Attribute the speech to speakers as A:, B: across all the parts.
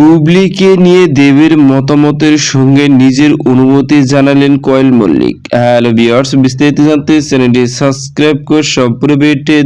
A: বুবলিকে নিয়ে দেবের মতামতের সঙ্গে নিজের অনুভূতি জানালেন কয়েল মল্লিক। হ্যালো ভিউয়ার্স, বিস্তারিত জানতে চ্যানেলটি সাবস্ক্রাইব করে সম্পূর্ণ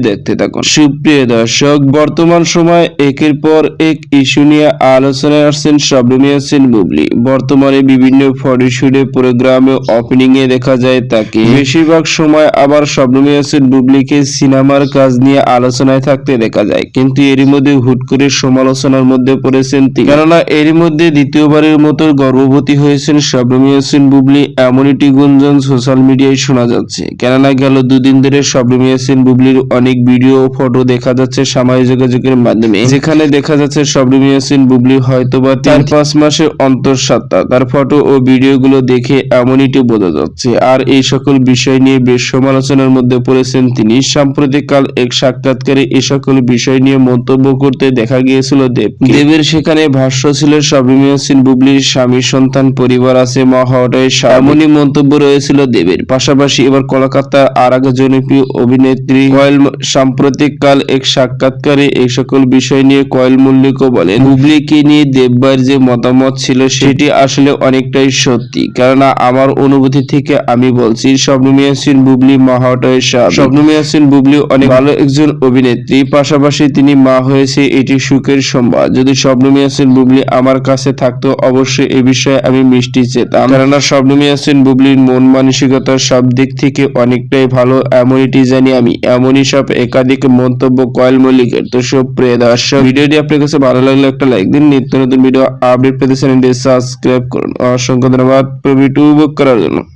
A: দেখতে থাকুন। সুপ্রিয় দর্শক, বর্তমান সময় একের পর এক ইস্যু নিয়ে আলোচনায় আসছেন শবনমী হোসেন বুবলি। বর্তমানে বিভিন্ন ফটোশুটে প্রোগ্রামে ওপেনিং এ দেখা যায় তাকে। বেশিরভাগ সময় আবার শবনমী হোসেন বুবলিকে সিনেমার কাজ নিয়ে আলোচনায় থাকতে দেখা যায়। কিন্তু এরই মধ্যে হুট করে সমালোচনার মধ্যে পড়েছেন তিনি। কেননা এরই মধ্যে দ্বিতীয়বারের মতো গর্ভবতী হয়েছেন শবনমী হোসেন বুবলি। এমনটি গুঞ্জন সোশ্যাল মিডিয়ায় শোনা যাচ্ছে। কেননা গেল দুদিন ধরে শবনমী হোসেন বুবলির অনেক ভিডিও ও ফটো দেখা যাচ্ছে সামাজিক যোগাযোগের মাধ্যমে। যেখানে দেখা যাচ্ছে শবনমী হোসেন বুবলি হয়তোবা চার পাঁচ মাসের অন্তঃসত্ত্বা। তার ফটো ও ভিডিওগুলো দেখে এমনইটি বোঝা যাচ্ছে। আর এই সকল বিষয় নিয়ে বেশ সমালোচনার মধ্যে পড়েছেন তিনি। সাম্প্রতিককাল এক সাক্ষাৎকারে এ সকল বিষয় নিয়ে মন্তব্য করতে দেখা গিয়েছিল দেব দেবের সেখানে ভাষ্য ছিল শবনমী হোসেন বুবলির স্বামী সন্তান পরিবার আছে মা হওয়াটাই এমনই মন্তব্য রয়েছিল দেবের। পাশাপাশি এবার কলকাতার আর এক জনপ্রিয় অভিনেত্রী কয়েল সাম্প্রতিককাল এক সাক্ষাৎকারে এই সকল বিষয় নিয়ে কয়েল মল্লিকও বলেন বুবলিকে নিয়ে দেববার যে মতামত ছিল সেটি আসলে অনেকটাই সত্যি। কেননা আমার অনুভূতি থেকে আমি বলছি শবনমী হোসেন বুবলি মা হওয়াটাই স্বাভাবিক। শবনমী হোসেন বুবলি অনেক ভালো একজন অভিনেত্রী পাশাপাশি তিনি মা হয়েছে এটি সুখের সংবাদ যদি শবনমী হোসেন বুবলি আমার কাছে থাকতো, অবশ্যই এ বিষয়ে আমি মিষ্টি চেতাম। কেননা শবনমী হোসেন বুবলির মন মানসিকতা সব দিক থেকে অনেকটাই ভালো এমনটি জানি আমি, এমনই সব একাধিক মন্তব্য কয়েল মল্লিকের। তো সব প্রিয় দর্শক, ভিডিওটি আপনার কাছে ভালো লাগলে একটা লাইক দিন। নিত্য নতুন ভিডিও আপডেট পেতে চ্যানেলটি সাবস্ক্রাইব করুন। অসংখ্য ধন্যবাদ ভিডিও করার জন্য।